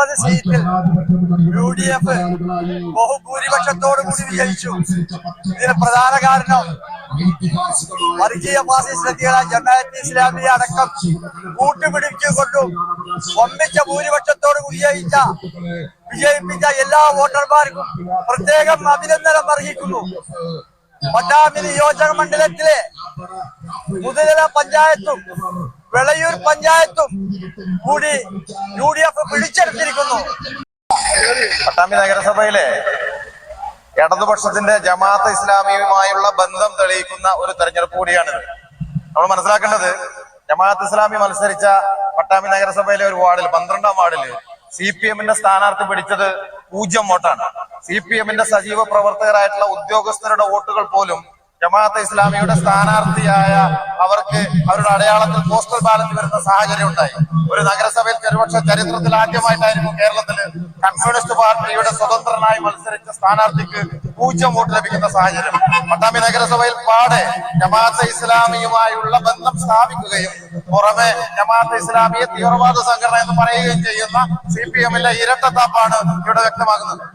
അൻപത് സീറ്റിൽ U D F ബഹുഭൂരിപക്ഷത്തോടു കൂടി വിജയിച്ചു. ഇതിന് പ്രധാന കാരണം വർഗീയ ഫാസിസ്റ്റുകളെ ജമാഅത്ത് ഇസ്ലാമിയ അടക്കം കൂട്ടുപിടിച്ചുകൊണ്ടും ഒന്നിച്ച ഭൂരിപക്ഷത്തോട് വിജയിച്ച വിജയിപ്പിച്ച എല്ലാ വോട്ടർമാർക്കും പ്രത്യേകം അഭിനന്ദനം അർഹിക്കുന്നു. പട്ടാമി നിയോജക മണ്ഡലത്തിലെ മുതല പഞ്ചായത്തും വിളയൂർ പഞ്ചായത്തും കൂടി യു ഡി എഫ് പിടിച്ചെടുത്തിരിക്കുന്നു. പട്ടാമ്പി നഗരസഭയിലെ ഇടതുപക്ഷത്തിന്റെ ജമാഅത്ത് ഇസ്ലാമിയുമായുള്ള ബന്ധം തെളിയിക്കുന്ന ഒരു തെരഞ്ഞെടുപ്പ് കൂടിയാണിത് നമ്മൾ മനസ്സിലാക്കേണ്ടത് ജമാഅത്ത് ഇസ്ലാമി മത്സരിച്ച പട്ടാമ്പി നഗരസഭയിലെ ഒരു വാർഡിൽ പന്ത്രണ്ടാം വാർഡിൽ സി പി എമ്മിന്റെ സ്ഥാനാർത്ഥി പിടിച്ചത് പൂജ്യം വോട്ടാണ്. സി പി എമ്മിന്റെ സജീവ പ്രവർത്തകരായിട്ടുള്ള ഉദ്യോഗസ്ഥരുടെ വോട്ടുകൾ പോലും ജമാഅത്ത് ഇസ്ലാമിയുടെ സ്ഥാനാർത്ഥിയായ അവർക്ക് അവരുടെ അടയാളത്തിൽ പോസ്റ്റൽ ബാലറ്റ് വരുന്ന സാഹചര്യം ഉണ്ടായി. ഒരു നഗരസഭയിൽ ഒരുപക്ഷെ ചരിത്രത്തിൽ ആദ്യമായിട്ടായിരുന്നു കേരളത്തിൽ കമ്മ്യൂണിസ്റ്റ് പാർട്ടിയുടെ സ്വതന്ത്രനായി മത്സരിച്ച സ്ഥാനാർത്ഥിക്ക് പൂജ്യം വോട്ട് ലഭിക്കുന്ന സാഹചര്യം. പട്ടാമ്പി നഗരസഭയിൽ പാടെ ജമാഅത്ത് ഇസ്ലാമിയുമായുള്ള ബന്ധം സ്ഥാപിക്കുകയും പുറമെ ജമാഅത്ത് ഇസ്ലാമിയെ തീവ്രവാദ സംഘടന എന്ന് പറയുകയും ചെയ്യുന്ന സി പി എമ്മിന്റെ ഇരട്ടത്താപ്പാണ് ഇവിടെ വ്യക്തമാകുന്നത്.